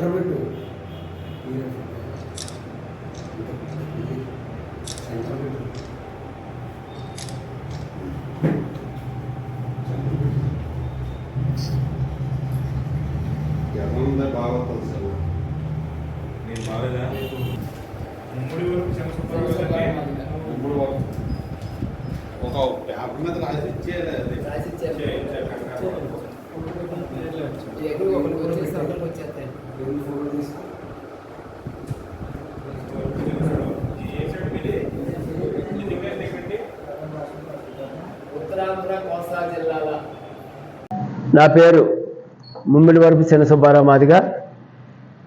Centre పెట్టు centre పెట్టు ఎర్రందే బాగా తెలుసు నేను బాగాలేదా ముమ్మడి వరకు ఇప్పుడు ఒక పేపర్ మీద రాసి ఇచ్చేది అది చేయించారు. ఎక్కడికి ఒకరికి వచ్చేస్తే వచ్చేస్తాయి రెండు ఫోటోలు తీసుకో. నా పేరు Mummidivarapu Chinna Subbarao Madiga.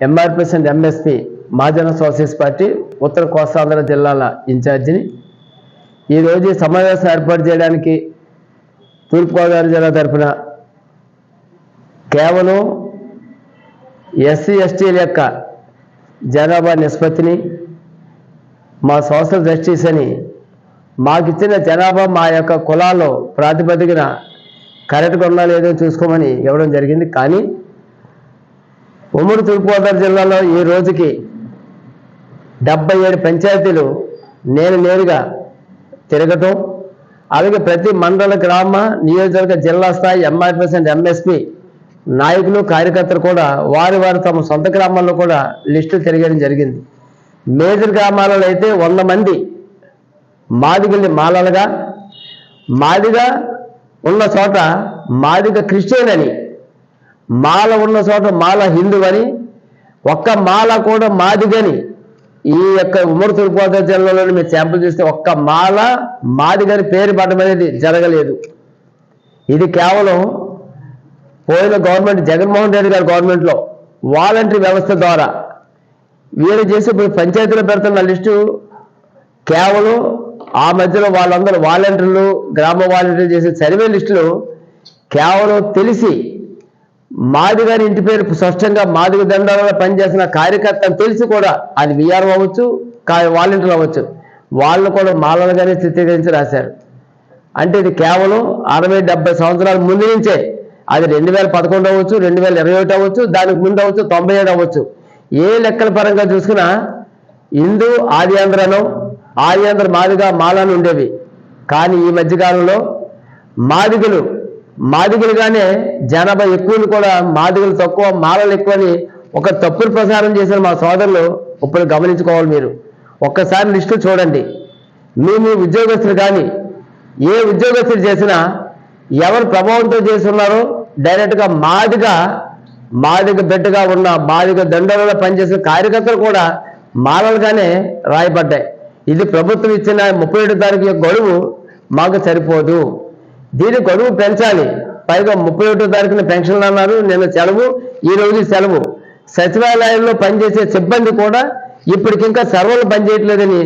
MRPS and MSP Mahajana socialist party ఉత్తర కోస్తాంధ్ర జిల్లాల ఇన్ఛార్జిని. ఈరోజు ఈ సమావేశం ఏర్పాటు చేయడానికి తూర్పుగోదావరి జిల్లా తరఫున కేవలం ఎస్సీ ఎస్టీల యొక్క జనాభా నిష్పత్తిని మా సోషల్ జస్టిస్ అని మాకిచ్చిన జనాభా మా యొక్క కులాల్లో ప్రాతిపదికన కరెక్ట్గా ఉన్నా లేదో చూసుకోమని ఇవ్వడం జరిగింది. కానీ ఉమ్మడి తూర్పుగోదావరి జిల్లాలో ఈ రోజుకి డెబ్బై ఏడు పంచాయతీలు నేను నేరుగా తిరగటం అలాగే ప్రతి మండల గ్రామ నియోజకవర్గ జిల్లా స్థాయి ఎంఆర్పిఎస్ అండ్ ఎంఎస్పి నాయకులు కార్యకర్తలు కూడా వారి వారు తమ సొంత గ్రామాల్లో కూడా లిస్టులు తిరగడం జరిగింది. మేజర్ గ్రామాలలో అయితే వంద మంది మాదిగల్ని మాలలుగా మాదిగా ఉన్న చోట మాదిగ క్రిస్టియన్ అని మాల ఉన్న చోట మాల హిందూ అని ఒక్క మాల కూడా మాదిగని ఈ యొక్క ఉమ్మడి తూర్పుగోదావరి జిల్లాలోని మీరు శాంపుల్ చూస్తే ఒక్క మాల మాదిగని పేరు పడడం అనేది జరగలేదు. ఇది కేవలం పోయిన గవర్నమెంట్ జగన్మోహన్ రెడ్డి గారి గవర్నమెంట్లో వాలంటరీ వ్యవస్థ ద్వారా వీళ్ళు చేసి ఇప్పుడు పంచాయతీలో పెడుతున్న లిస్టు. కేవలం ఆ మధ్యలో వాళ్ళందరూ వాలంటీర్లు గ్రామ వాలంటీర్లు చేసే సర్వే లిస్టులు కేవలం తెలిసి మాది గారి ఇంటి పేరు స్పష్టంగా మాదిగ దండాలలో పనిచేసిన కార్యకర్త అని తెలిసి కూడా అది విఆర్ అవ్వచ్చు కా- వాలంటీర్లు అవ్వచ్చు. వాళ్ళు కూడా మాలలుగానే చిత్రీకరించి రాశారు. అంటే ఇది కేవలం అరవై డెబ్బై సంవత్సరాల ముందు నుంచే అది రెండు వేల పదకొండు అవ్వచ్చు రెండు వేల ఇరవై ఒకటి అవ్వచ్చు దానికి ముందు అవ్వచ్చు తొంభై ఏడు అవ్వచ్చు. ఏ లెక్కల పరంగా చూసుకున్నా హిందూ ఆదియాంధ్రను ఆదియాంధ్ర మాదిగా మాలను ఉండేవి. కానీ ఈ మధ్యకాలంలో మాదిగలు మాదిగలుగానే జనాభా ఎక్కువని కూడా మాదిగలు తక్కువ మాలలు ఎక్కువని ఒక తప్పులు ప్రసారం చేసిన మా సోదరులు ఇప్పుడు గమనించుకోవాలి మీరు. ఒక్కసారి లిస్టు చూడండి. మీ మీ ఉద్యోగస్తులు కానీ ఏ ఉద్యోగస్తులు చేసినా ఎవరు ప్రభావంతో చేస్తున్నారో డైరెక్ట్గా మాదిగా మాదిగ బిడ్డగా ఉన్న మాదిగ దండలలో పనిచేసిన కార్యకర్తలు కూడా మాలలుగానే రాయబడ్డాయి. ఇది ప్రభుత్వం ఇచ్చిన ముప్పై ఏడు తారీఖు గడువు మాకు సరిపోదు. దీని గడువు పెంచాలి. పైగా ముప్పై ఒకటో తారీఖున పెన్షన్లు అన్నారు. నిన్న సెలవు ఈ రోజు సెలవు. సచివాలయంలో పనిచేసే సిబ్బంది కూడా ఇప్పటికింకా సర్వలు పనిచేయట్లేదని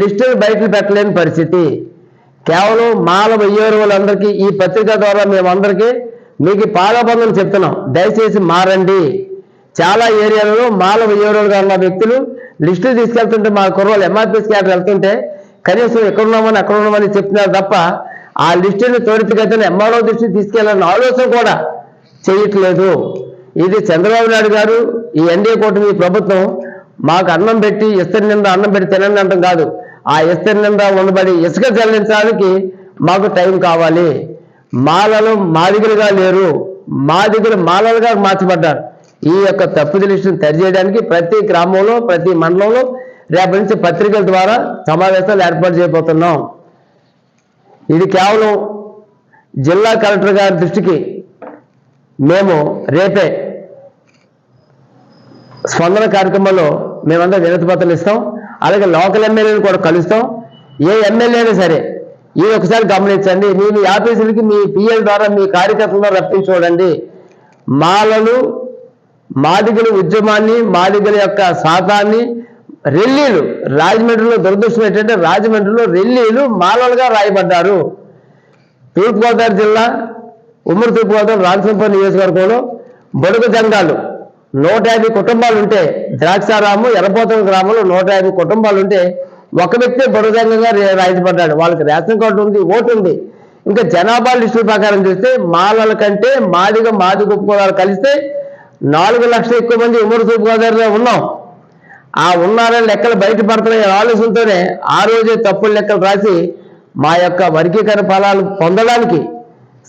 లిస్టులు బయటలు పెట్టలేని పరిస్థితి. కేవలం మాల వయ్యోరువులందరికీ ఈ పత్రిక ద్వారా మేమందరికీ మీకు పాదబంధం చెప్తున్నాం. దయచేసి మారండి. చాలా ఏరియాలలో మాల వయ్యోరులుగా ఉన్న వ్యక్తులు లిస్టులు తీసుకెళ్తుంటే మా కుర్రోలు ఎంఆర్పీ స్కాటర్ వెళ్తుంటే కనీసం ఎక్కడున్నామని అక్కడ ఉన్నామని చెప్తున్నారు తప్ప ఆ లిస్టుని త్వరితగతిన ఎంఆర్ఓ దృష్టికి తీసుకెళ్ళాలన్న ఆలోచన కూడా చేయట్లేదు. ఇది చంద్రబాబు నాయుడు గారు ఈ ఎన్డీఏ కూటమి ప్రభుత్వం మాకు అన్నం పెట్టి ఇస్తరి నిండా అన్నం పెట్టి తినండి అంటాం కాదు. ఆ ఇస్తరి నిండా ఉండబడి ఇసుక చెల్లించడానికి మాకు టైం కావాలి. మాలలు మాదిగలుగా లేరు. మాదిగలు మాలలుగా మార్చబడ్డారు. ఈ యొక్క తప్పు లిస్టును తెలియజేయడానికి ప్రతి గ్రామంలో ప్రతి మండలంలో రేపటి నుంచి పత్రికల ద్వారా సమావేశాలు ఏర్పాటు చేయబోతున్నాం. ఇది కేవలం జిల్లా కలెక్టర్ గారి దృష్టికి మేము రేపే స్పందన కార్యక్రమంలో మేమందరం వినతి పత్రాలు ఇస్తాం. అలాగే లోకల్ ఎమ్మెల్యేని కూడా కలుస్తాం. ఏ ఎమ్మెల్యే అయినా సరే ఇది ఒకసారి గమనించండి. మీ మీ ఆఫీసులకి మీ పిఎల్ ద్వారా మీ కార్యకర్తలను రప్పించుకోడండి. మాలలు మాదిగల ఉద్యమాన్ని మాదిగల యొక్క శాతాన్ని రెల్లీలు రాజమండ్రిలో దురదృష్టం ఏంటంటే రాజమండ్రిలో రెల్లీలు మాలలుగా రాయబడ్డారు. తూర్పుగోదావరి జిల్లా ఉమ్మడి తూర్పుగోదావరి రామచంపూర్ నియోజకవర్గంలో బడుగు జంగాలు నూట యాభై కుటుంబాలు ఉంటే ద్రాక్షారాము ఎర్రపోతం గ్రామంలో నూట యాభై కుటుంబాలు ఉంటే ఒక వ్యక్తి బుడగంగా రాయించబడ్డాడు వాళ్ళకి రేషన్ కార్డు ఉంది ఓటు ఉంది. ఇంకా జనాభా లిస్టుల ప్రకారం చూస్తే మాలల కంటే మాదిగ మాదిగ ఉపకులాలు కలిస్తే నాలుగు లక్షల ఎక్కువ మంది ఉమ్మడి తూర్పుగోదావరిలో ఉన్నాం. ఆ ఉన్నారని లెక్కలు బయటపడుతున్నాయి ఆలోచనతోనే ఆ రోజే తప్పులు లెక్కలు రాసి మా యొక్క వర్గీకరణ ఫలాలు పొందడానికి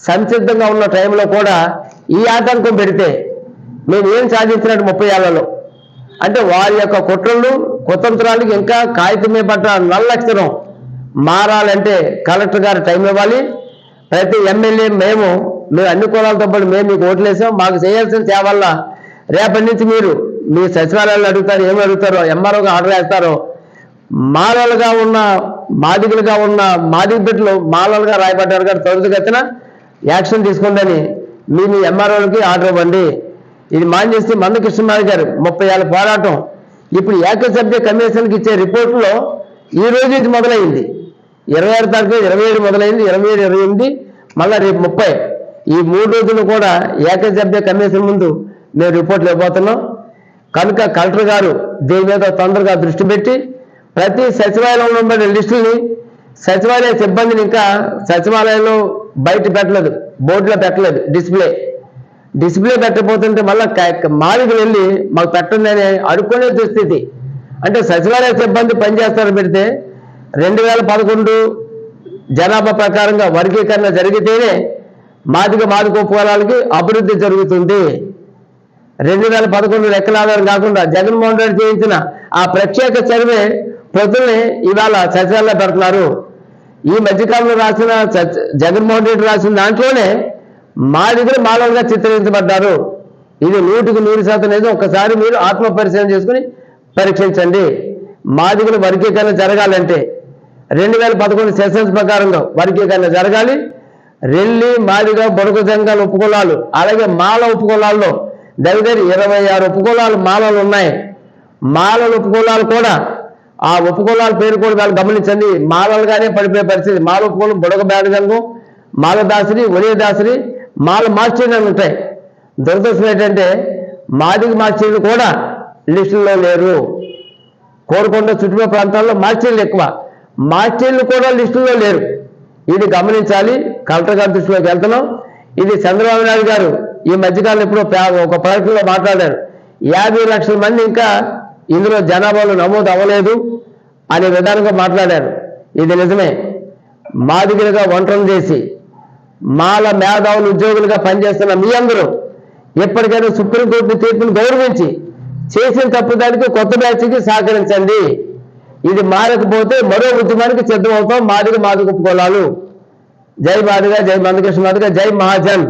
సంసిద్ధంగా ఉన్న టైంలో కూడా ఈ ఆటంకం పెడితే మేము ఏం సాధించినట్టు ముప్పై ఏళ్ళలో అంటే వారి యొక్క కుట్రలు కుతంత్రాలకు ఇంకా కాగితమే పట్ల నల్లక్షరం మారాలంటే కలెక్టర్ గారు టైం ఇవ్వాలి. ప్రతి ఎమ్మెల్యే మేము మీరు అన్ని కులాలతో పాటు మేము మీకు ఓట్లేసాం మాకు చేయాల్సిన సేవల్ల రేపటి నుంచి మీరు మీ సచివాలయాలు అడుగుతారు ఏమి అడుగుతారో ఎంఆర్ఓగా ఆర్డర్ వేస్తారో మాలలుగా ఉన్న మాదిగులుగా ఉన్న మాదిగ బిడ్డలు మాలలుగా రాయబడ్డారు గారు త్వరితగతిన యాక్షన్ తీసుకుందని మీ మీ ఎంఆర్ఓలకి ఆర్డర్ ఇవ్వండి. ఇది మాన్యశ్రీ మందకృష్ణమారి గారు ముప్పై ఏళ్ళ పోరాటం. ఇప్పుడు ఏకసభ్య కమిషన్కి ఇచ్చే రిపోర్టులో ఈ రోజు ఇది మొదలైంది. ఇరవై ఆరు తారీఖు ఇరవై ఏడు మొదలైంది ఇరవై ఏడు ఇరవై ఎనిమిది మళ్ళీ రేపు ముప్పై. ఈ మూడు రోజులు కూడా ఏకసభ్య కమిషన్ ముందు మేము రిపోర్ట్లు ఇవ్వబోతున్నాం. కనుక కలెక్టర్ గారు దీని మీద తొందరగా దృష్టి పెట్టి ప్రతి సచివాలయంలో ఉన్న లిస్టుని సచివాలయ సిబ్బందిని ఇంకా సచివాలయంలో బయట పెట్టలేదు బోర్డులో పెట్టలేదు డిస్ప్లే. డిస్ప్లే పెట్టకపోతుంటే మళ్ళీ మాలికి వెళ్ళి మాకు పెట్టండి అని అడుక్కునే దుస్థితి. అంటే సచివాలయ సిబ్బంది పనిచేస్తారు పెడితే రెండు వేల పదకొండు జనాభా ప్రకారంగా వర్గీకరణ జరిగితేనే మాదిక మాదిక ఉపకులాలకి అభివృద్ధి జరుగుతుంది. రెండు వేల పదకొండు లెక్కల ఆధారం కాకుండా జగన్మోహన్ రెడ్డి చేయించిన ఆ ప్రత్యేక సర్వే ప్రజల్ని ఇవాళ సచివాలయ పెడుతున్నారు. ఈ మధ్యకాలంలో రాసిన జగన్మోహన్ రెడ్డి రాసిన దాంట్లోనే మా దగ్గర మానవులుగా చిత్రించబడ్డారు ఇది నూటికి నూరు శాతం అనేది ఒక్కసారి మీరు ఆత్మ పరిశీలన చేసుకుని పరీక్షించండి. మాదిగల వర్గీకరణ జరగాలంటే రెండు వేల పదకొండు సెషన్స్ ప్రకారంగా వర్గీకరణ జరగాలి. రెల్లి మాదిగ బొడక జంగాల ఉపకులాలు అలాగే మాల ఉపకులాల్లో దగ్గర ఇరవై ఆరు ఉపకులాలు మాలలు ఉన్నాయి. మాలల ఉపకులాలు కూడా ఆ ఉపకులాల పేరు కూడా వాళ్ళు గమనించండి. మాలలుగానే పడిపోయే పరిస్థితి. మాల ఉపకులం బుడగ బేడగంగం మాలదాసురి ఒలియదాసురి మాల మార్చేయడం ఉంటాయి దురదృష్టం ఏంటంటే మాదిగ మార్చీలు కూడా లిస్టుల్లో లేరు. కోరుకొండ చుట్టుపక్కల ప్రాంతాల్లో మార్చేళ్ళు ఎక్కువ. మార్చేళ్ళు కూడా లిస్టులో లేరు. ఇది గమనించాలి. కలెక్టర్ గారి దృష్టిలోకి వెళ్తున్నాం. ఇది చంద్రబాబు నాయుడు గారు ఈ మధ్యకాలంలో ఎప్పుడో ఒక ప్రకటనలో మాట్లాడారు. యాభై లక్షల మంది ఇంకా ఇందులో జనాభాలో నమోదు అవ్వలేదు అనే విధానంగా మాట్లాడారు. ఇది నిజమే. మాదిగలుగా వంటలు చేసి మాల మేధావులు ఉద్యోగులుగా పనిచేస్తున్న మీ అందరూ ఎప్పటికైనా సుప్రీంకోర్టు తీర్పును గౌరవించి చేసిన తప్పుదానికి కొత్త బ్యాచ్కి సహకరించండి. ఇది మారకపోతే మరో ఉద్యమానికి సిద్ధమవుతాం. మాదిగ మాదిగ ఒప్పుకోలాలు జై మాదిగ జై మందకృష్ణ మాదిగ జై మహాజన్.